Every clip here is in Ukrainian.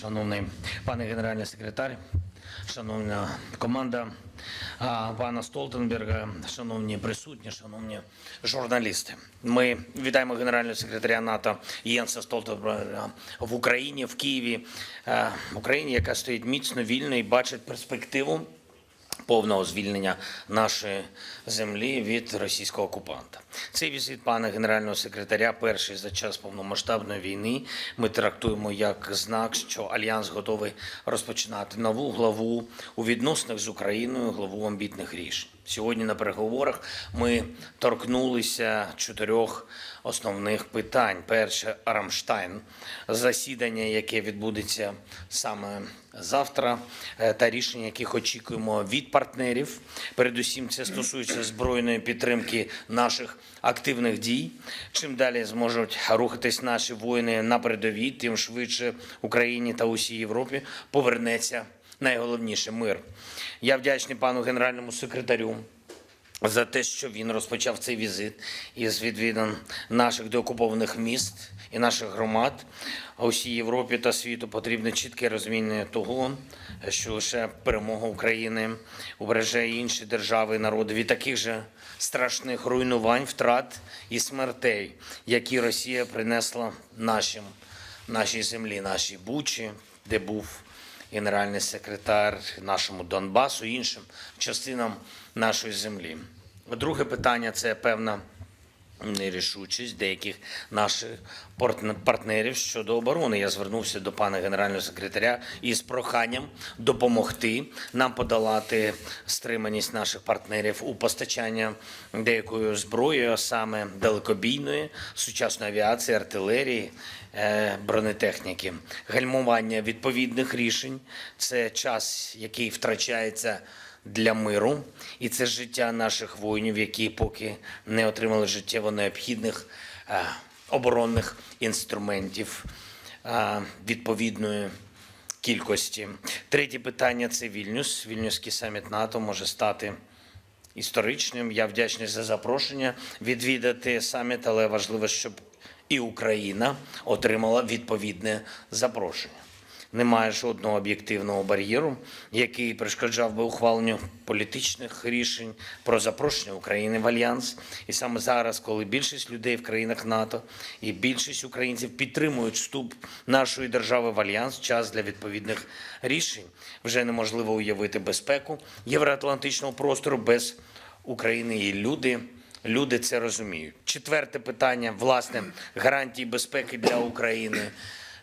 шановний пане генеральний секретар, шановна команда пана Столтенберга, шановні присутні, шановні журналісти. Ми вітаємо генерального секретаря НАТО Єнса Столтенберга в Україні, в Києві, в Україні, яка стоїть міцно, вільно і бачить перспективу повного звільнення нашої землі від російського окупанта. Цей візит пана генерального секретаря, перший за час повномасштабної війни, ми трактуємо як знак, що альянс готовий розпочинати нову главу у відносинах з Україною, главу амбітних рішень. Сьогодні на переговорах ми торкнулися чотирьох основних питань. Перше Рамштайн, засідання, яке відбудеться саме завтра, е, та рішення, яких очікуємо від партнерів. Передусім, це стосується збройної підтримки наших активних дій. Чим далі зможуть рухатись наші воїни на передовій, тим швидше Україні та усій Європі повернеться найголовніше мир. Я вдячний пану генеральному секретарю за те, що він розпочав цей візит із відвідин наших деокупованих міст і наших громад. А усій Європі та світу потрібне чітке розуміння того, що лише перемога України убереже інші держави і народи від таких же страшних руйнувань, втрат і смертей, які Росія принесла нашим, нашій землі, нашій Бучі, де був генеральний секретар нашому Донбасу, іншим частинам нашої землі. Друге питання це певна нерішучість деяких наших партн- партнерів щодо оборони. Я звернувся до пана генерального секретаря із проханням допомогти нам подолати стриманість наших партнерів у постачання деякої зброї, а саме далекобійної, сучасної авіації, артилерії, е, бронетехніки, гальмування відповідних рішень. Це час, який втрачається для миру, і це життя наших воїнів, які поки не отримали життєво необхідних е, оборонних інструментів е, відповідної кількості. Третє питання це Вільнюс. Вільнюський саміт НАТО може стати історичним. Я вдячний за запрошення відвідати саміт, але важливо, щоб і Україна отримала відповідне запрошення. Немає жодного об'єктивного бар'єру, який перешкоджав би ухваленню політичних рішень про запрошення України в альянс. І саме зараз, коли більшість людей в країнах НАТО і більшість українців підтримують вступ нашої держави в альянс, час для відповідних рішень вже неможливо уявити безпеку євроатлантичного простору без України і люди. Люди це розуміють. Четверте питання, власне, гарантії безпеки для України,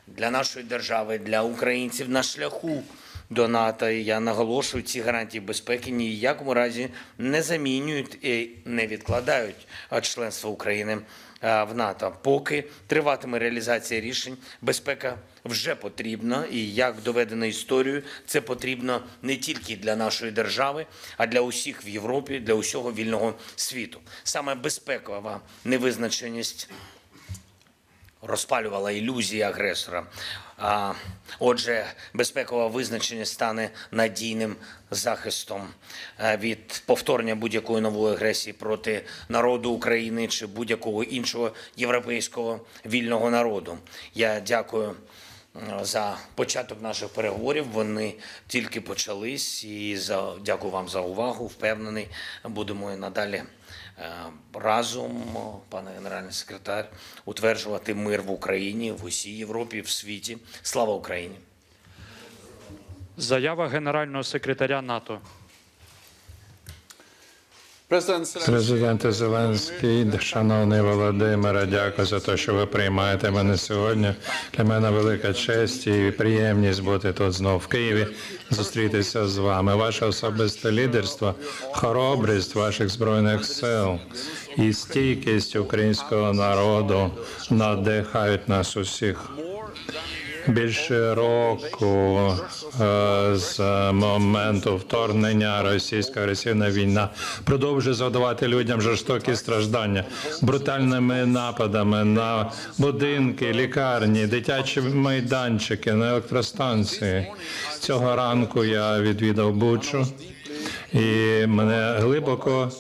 для нашої держави, для українців на шляху до НАТО. Я наголошую, ці гарантії безпеки ні в якому разі не замінюють і не відкладають членство України в НАТО. Поки триватиме реалізація рішень, безпека вже потрібна, і як доведено історією, це потрібно не тільки для нашої держави, а для усіх в Європі, для усього вільного світу. Саме безпекова невизначеність розпалювала ілюзії агресора. А, Отже, безпекова визначеність стане надійним захистом е, від повторення будь-якої нової агресії проти народу України чи будь-якого іншого європейського вільного народу. Я дякую е, за початок наших переговорів. Вони тільки почались, і за дякую вам за увагу. Впевнений, будемо і надалі разом, пане генеральний секретар, утверджувати мир в Україні, в усій Європі, в світі. Слава Україні! Заява генерального секретаря НАТО. Президенте Зеленський, шановний Володимире, дякую за те, що ви приймаєте мене сьогодні. Для мене велика честь і приємність бути тут знов в Києві, зустрітися з вами. Ваше особисте лідерство, хоробрість ваших збройних сил і стійкість українського народу надихають нас усіх. Більше року е, з моменту вторгнення російська агресивна війна продовжує завдавати людям жорстокі страждання брутальними нападами на будинки, лікарні, дитячі майданчики, на електростанції. Цього ранку я відвідав Бучу, і мене глибоко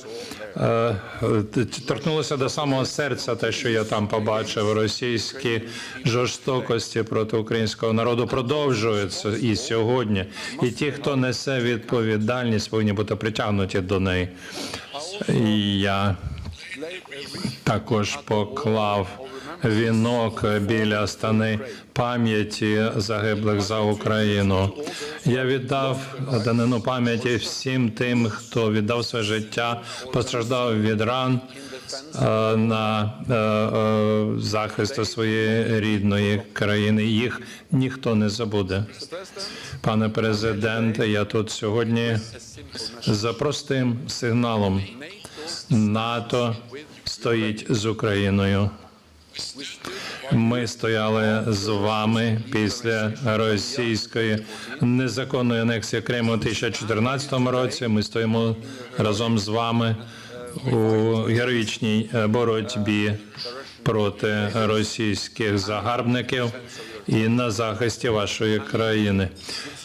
торкнулося до самого серця, те, що я там побачив, російські жорстокості проти українського народу продовжуються і сьогодні. І ті, хто несе відповідальність, повинні бути притягнуті до неї. І я також поклав вінок біля стани пам'яті загиблих за Україну. Я віддав данину пам'яті всім тим, хто віддав своє життя, постраждав від ран е, на е, е, захист своєї рідної країни. Їх ніхто не забуде. Пане президенте, я тут сьогодні за простим сигналом. НАТО стоїть з Україною. Ми стояли з вами після російської незаконної анексії Криму у 2014 році. Ми стоїмо разом з вами у героїчній е, боротьбі проти російських загарбників і на захисті вашої країни.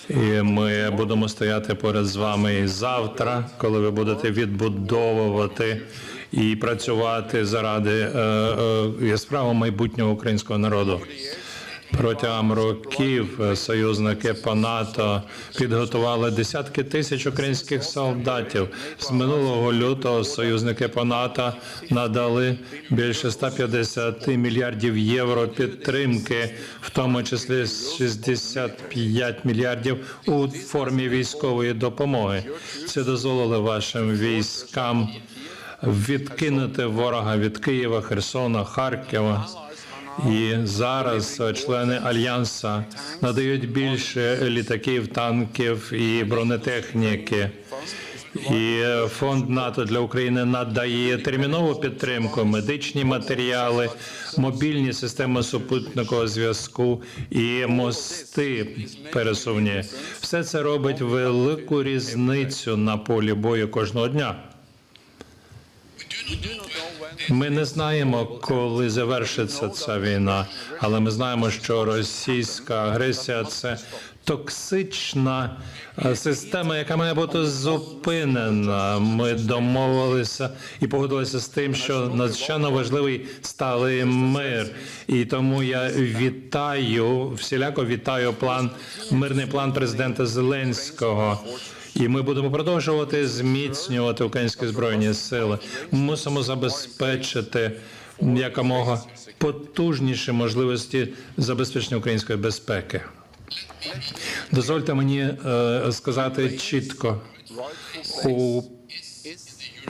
І ми будемо стояти поряд з вами і завтра, коли ви будете відбудовувати і працювати заради е, е, яскравого майбутнього українського народу. Протягом років е, союзники по НАТО підготували десятки тисяч українських солдатів. З минулого лютого союзники по НАТО надали більше 150 мільярдів євро підтримки, в тому числі 65 мільярдів у формі військової допомоги. Це дозволило вашим військам відкинути ворога від Києва, Херсона, Харкова. І зараз члени альянса надають більше літаків, танків і бронетехніки. І фонд НАТО для України надає термінову підтримку, медичні матеріали, мобільні системи супутникового зв'язку і мости пересувні. Все це робить велику різницю на полі бою кожного дня. Ми не знаємо, коли завершиться ця війна, але ми знаємо, що російська агресія це токсична е, система, яка має бути зупинена. Ми домовилися і погодилися з тим, що надзвичайно важливий сталий мир. І тому я вітаю всіляко вітаю план мирний план президента Зеленського. І ми будемо продовжувати зміцнювати українські збройні сили. Мусимо забезпечити якомога потужніші можливості забезпечення української безпеки. Дозвольте мені е, сказати чітко, у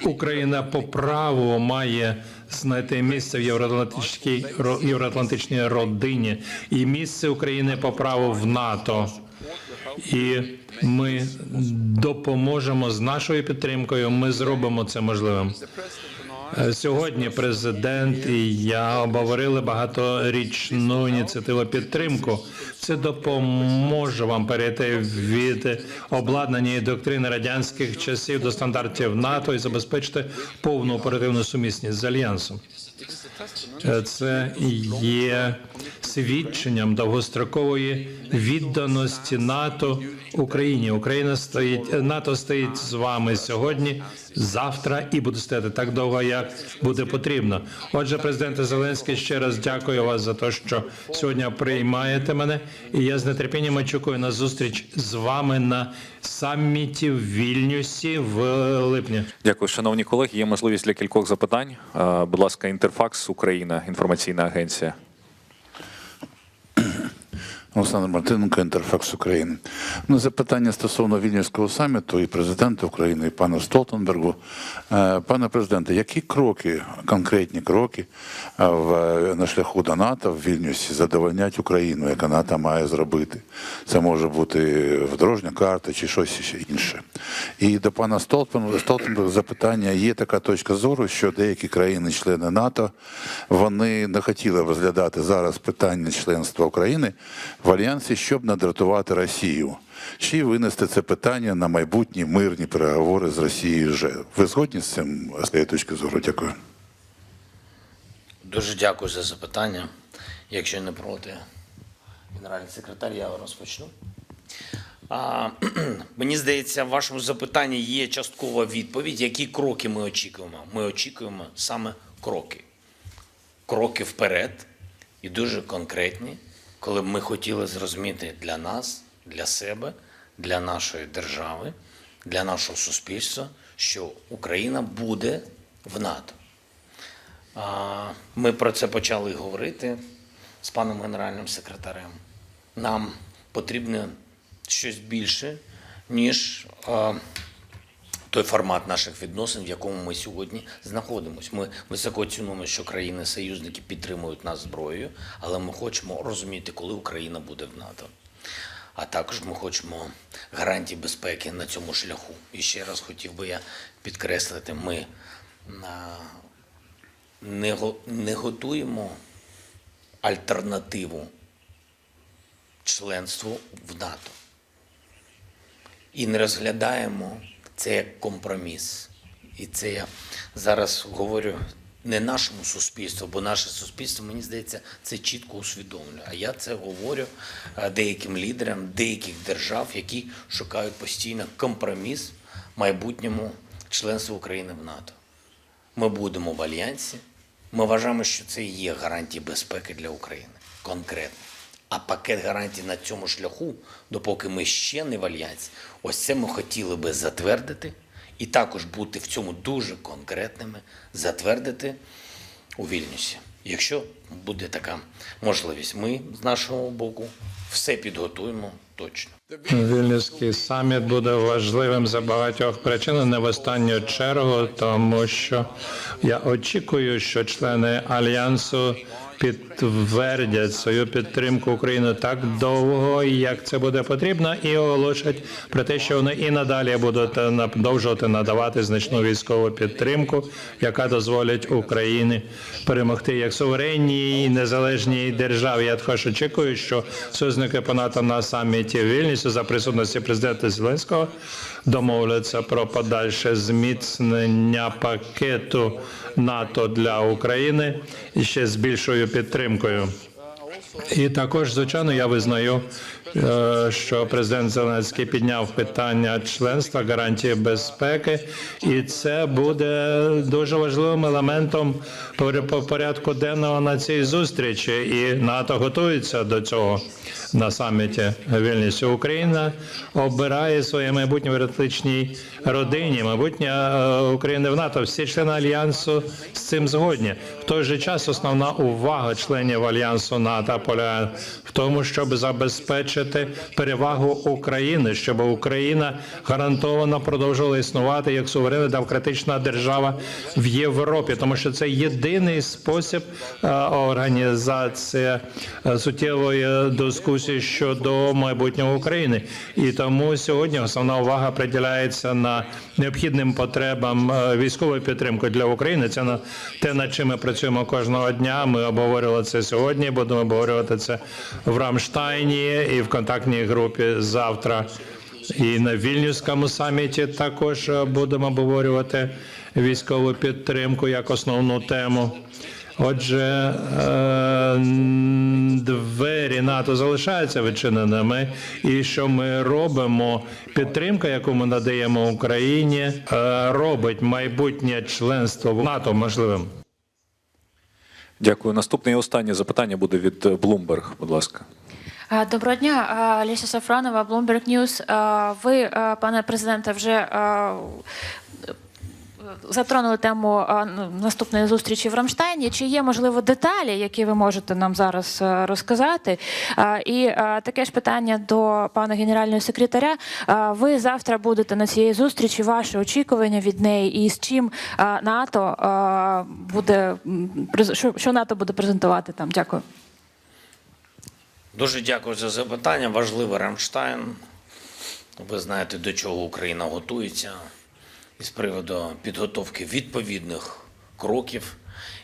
Україна по праву має знайти місце в євроатлантичній ро- євроатлантичній родині і місце України по праву в НАТО. І ми допоможемо з нашою підтримкою. Ми зробимо це можливим. Е, Сьогодні президент і я обговорили багаторічну ініціативу підтримку. Це допоможе вам перейти від обладнання і доктрини радянських часів до стандартів НАТО і забезпечити повну оперативну сумісність з альянсом. Це є свідченням довгострокової відданості НАТО Україні. Україна стоїть НАТО стоїть з вами сьогодні, завтра і буде стояти так довго, як буде потрібно. Отже, президенте Зеленський, ще раз дякую вас за те, що сьогодні приймаєте мене, і я з нетерпінням очікую на зустріч з вами на саміті в Вільнюсі в липні. Дякую, шановні колеги. Є можливість для кількох запитань. Е, Будь ласка, Інтерфакс Україна, інформаційна агенція. Олександр Мартиненко, Інтерфакс України. Ну, запитання стосовно Вільнюського саміту і президента України, і пана Столтенбергу. Е, Пане президенте, які кроки, конкретні кроки е, в, на шляху до НАТО в Вільнюсі задовольнять Україну, яка НАТО має зробити? Це може бути дорожня карта чи щось інше. І до пана Столтен- Столтенберга запитання: є така точка зору, що деякі країни-члени НАТО вони не хотіли розглядати зараз питання членства України в альянсі, щоб не дратувати Росію. Чи винести це питання на майбутні мирні переговори з Росією вже? Ви згодні з цим з цієї точки зору? Дякую. Дуже дякую за запитання. Якщо не проти, генеральний секретар, я розпочну. А, мені здається, в вашому запитанні є часткова відповідь, які кроки ми очікуємо. Ми очікуємо саме кроки. Кроки вперед і дуже конкретні, коли б ми хотіли зрозуміти для нас, для себе, для нашої держави, для нашого суспільства, що Україна буде в НАТО. Ми про це почали говорити з паном генеральним секретарем. Нам потрібно щось більше, ніж той формат наших відносин, в якому ми сьогодні знаходимося. Ми високо цінуємо, що країни-союзники підтримують нас зброєю, але ми хочемо розуміти, коли Україна буде в НАТО. А також ми хочемо гарантій безпеки на цьому шляху. І ще раз хотів би я підкреслити, ми не готуємо альтернативу членству в НАТО і не розглядаємо це як компроміс. І це я зараз говорю не нашому суспільству, бо наше суспільство, мені здається, це чітко усвідомлює. А я це говорю е, деяким лідерам деяких держав, які шукають постійно компроміс майбутньому членству України в НАТО. Ми будемо в альянсі. Ми вважаємо, що це є гарантії безпеки для України конкретно. А пакет гарантій на цьому шляху, допоки ми ще не в альянсі, ось це ми хотіли би затвердити і також бути в цьому дуже конкретними, затвердити у Вільнюсі. Якщо буде така можливість, ми з нашого боку все підготуємо точно. Вільнюський саміт буде важливим за багатьох причин, не в останню чергу, тому що я очікую, що члени альянсу підтвердять свою підтримку України так довго, як це буде потрібно, і оголошать про те, що вони і надалі будуть продовжувати надавати значну військову підтримку, яка дозволить Україні перемогти як суверенній незалежній державі. Я також очікую, що союзники по НАТО на саміті в Вільнюсі за присутності президента Зеленського домовляться про подальше зміцнення пакету НАТО для України і ще з більшою підтримкою. І також, звичайно, я визнаю, е, що президент Зеленський підняв питання членства гарантії безпеки, і це буде дуже важливим елементом по порядку денного на цій зустрічі. І НАТО готується до цього на саміті Вільнюсі. Україна обирає своє майбутнє в атлантичній родині, майбутнє е, України в НАТО. Всі члени альянсу з цим згодні. В той же час основна увага членів альянсу НАТО полягає в тому, щоб забезпечити перевагу України, щоб Україна гарантовано продовжувала існувати як суверенна демократична держава в Європі, тому що це єдиний спосіб е, організації е, суттєвої дискусії щодо майбутнього України. І тому сьогодні основна увага приділяється на необхідним потребам е, військової підтримки для України. Це на те, над чим ми працюємо кожного дня. Ми обговорювали це сьогодні. Будемо обговорювати це в Рамштайні і в контактній групі завтра. І на вільнюському саміті також е, будемо обговорювати військову підтримку як основну тему. Отже, е, двері НАТО залишаються відчиненими, і що ми робимо? Підтримка, яку ми надаємо Україні, е, робить майбутнє членство в НАТО можливим. Дякую. Наступне і останнє запитання буде від е, Bloomberg, будь ласка. Доброго дня, Леся Сафронова, Bloomberg News. Ви, пане президенте, вже затронули тему ну, наступної зустрічі в Рамштайні. Чи є можливо деталі, які ви можете нам зараз розказати? І таке ж питання до пана генерального секретаря. Ви завтра будете на цій зустрічі. Ваші очікування від неї, і з чим НАТО буде що НАТО буде презентувати там? Дякую. Дуже дякую за запитання. Важливий Рамштайн. Ви знаєте, до чого Україна готується із приводу підготовки відповідних кроків.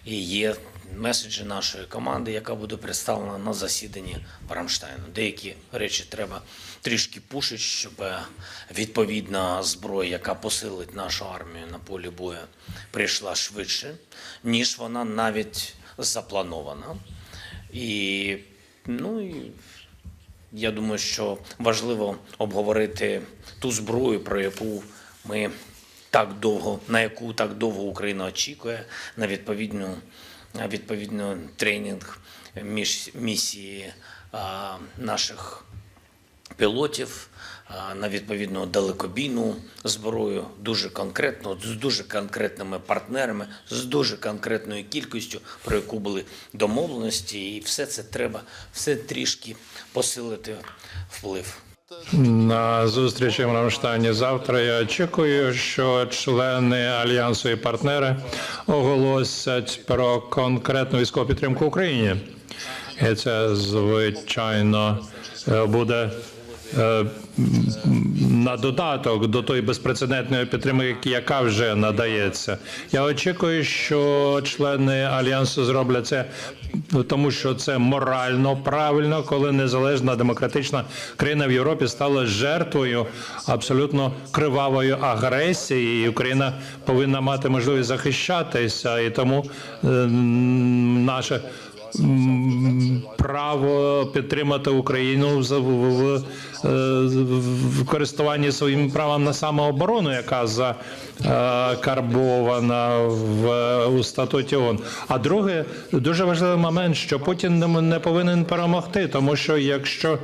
І є меседжі нашої команди, яка буде представлена на засіданні Рамштайну. Деякі речі треба трішки пушити, щоб е, відповідна зброя, яка посилить нашу армію на полі бою, прийшла швидше, ніж вона навіть запланована. І, ну, і Я думаю, що важливо обговорити ту зброю, про яку ми так довго, на яку так довго Україна очікує, на відповідну, відповідну тренінг між місії наших пілотів на відповідну далекобійну зброю, дуже конкретно, з дуже конкретними партнерами, з дуже конкретною кількістю, про яку були домовленості, і все це треба все трішки посилити вплив. На зустрічі в Рамштайні завтра я очікую, що члени альянсу і партнери оголосять про конкретну військову підтримку Україні. І це звичайно е, буде е, на додаток до тої безпрецедентної підтримки, яка вже надається. Я очікую, що члени альянсу зроблять це, тому що це морально правильно, коли незалежна демократична країна в Європі стала жертвою абсолютно кривавої агресії, і Україна повинна мати можливість захищатися, і тому е, наше право підтримати Україну в, в, в, користуванні своїм правом на самооборону, яка закарбована в у статуті ООН. А друге, дуже важливий момент, що Путін не- не повинен перемогти, тому що якщо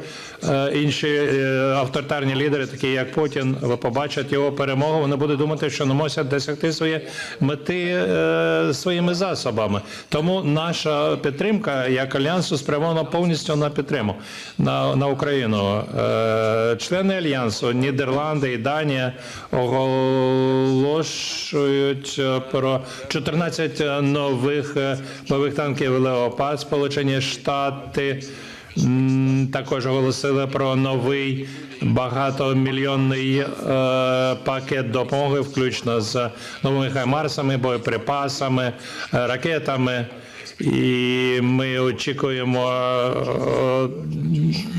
е, інші е, авторитарні лідери, такі як Путін, побачать його перемогу, вони будуть думати, що не можуть досягти свої мети е, своїми засобами. Тому наша підтримка як альянсу спрямована повністю на підтримку на, на Україну. Е, члени альянсу Нідерланди і Данія оголошують е, про 14 нових е, бойових танків Леопард. Сполучені Штати також оголосили про новий багатомільйонний пакет допомоги, включно з новими хаймарсами, боєприпасами, ракетами. І ми очікуємо,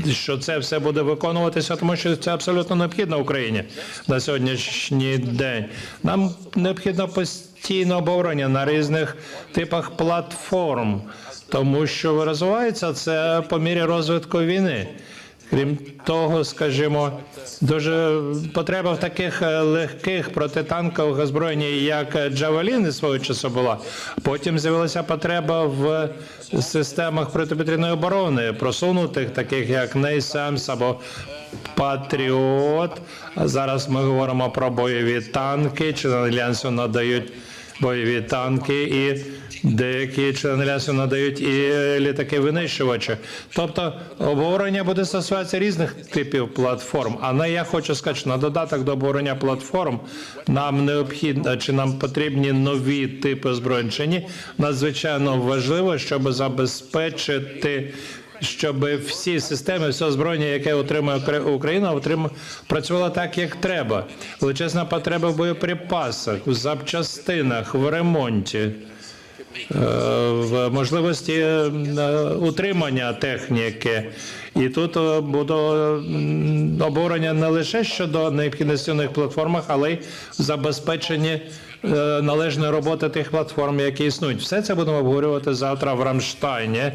е, що це все буде виконуватися, тому що це абсолютно необхідно Україні на сьогоднішній день. Нам необхідно постійне обговорення на різних типах платформ, тому що розвивається це по мірі розвитку війни. Крім того, скажімо, дуже потреба в таких е, легких протитанкових озброєнь, як Джавеліни свого часу була. Потім з'явилася потреба в системах протиповітряної оборони, просунутих, таких як NASAMS або Патріот. Зараз ми говоримо про бойові танки, чи альянсу надають бойові танки і деякі члени альянсу надають і літаки винищувачі. Тобто обговорення буде стосуватися різних типів платформ. А на я хочу сказати, що на додаток до обговорення платформ нам необхідно чи нам потрібні нові типи ні. Надзвичайно важливо, щоб забезпечити. Щоб всі системи, все озброєння, яке отримує Укра- Україна, отримує працювало так, як треба. Величезна потреба в боєприпасах, в запчастинах, в ремонті, е, в можливості е, утримання техніки. І тут е, буде обговорення не лише щодо необхідності в платформах, але й е, належної роботи тих платформ, які існують. Все це будемо обговорювати завтра в Рамштайні.